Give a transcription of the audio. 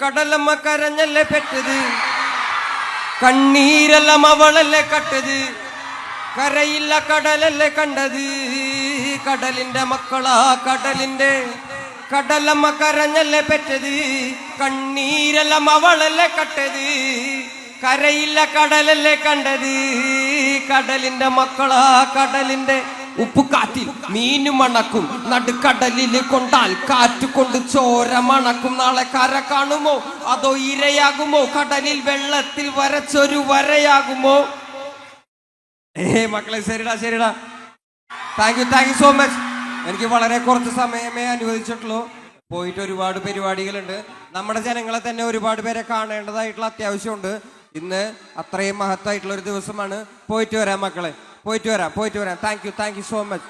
കടലമ്മ കരഞ്ഞല്ലേ പെട്ടത്? കണ്ണീരെല്ലാം അവളല്ലേ കട്ടത്? കരയില്ല കടലല്ലേ കണ്ടത്? കടലിന്റെ മക്കളാ കടലിന്റെ കടലമ്മ കരഞ്ഞല്ലേ പെറ്റത് കണ്ണീരെല്ലാം അവളല്ലേ കട്ടത്? കരയില്ല കടലല്ലേ കണ്ടത്? കടലിന്റെ മക്കളാ കടലിന്റെ ഉപ്പുകാറ്റിൽ മീനു മണക്കും നടുക്കടലിൽ കൊണ്ടാൽ കാറ്റ് കൊണ്ട് ചോര മണക്കും. നാളെ കര കാണുമോ? അതോ ഇരയാകുമോ? കടലിൽ വെള്ളത്തിൽ വരച്ചൊരു വരയാകുമോ? ഏ മക്കളെ ശരിടാ ശരിടാ. Thank you thank you so much എനിക്ക് വളരെ കുറച്ച് സമയമേ അനുവദിച്ചിട്ടുള്ളൂ. പോയിട്ട് ഒരുപാട് പരിപാടികളുണ്ട്. നമ്മുടെ ജനങ്ങളെ തന്നെ ഒരുപാട് പേരെ കാണേണ്ടതായിട്ടുള്ള അത്യാവശ്യമുണ്ട്. ഇന്ന് അത്രയും മഹത്തായിട്ടുള്ള ഒരു ദിവസമാണ്. പോയിട്ട് വരാം മക്കളെ. പോയിട്ട് വരാം പോയിട്ട് വരാം thank you thank you so much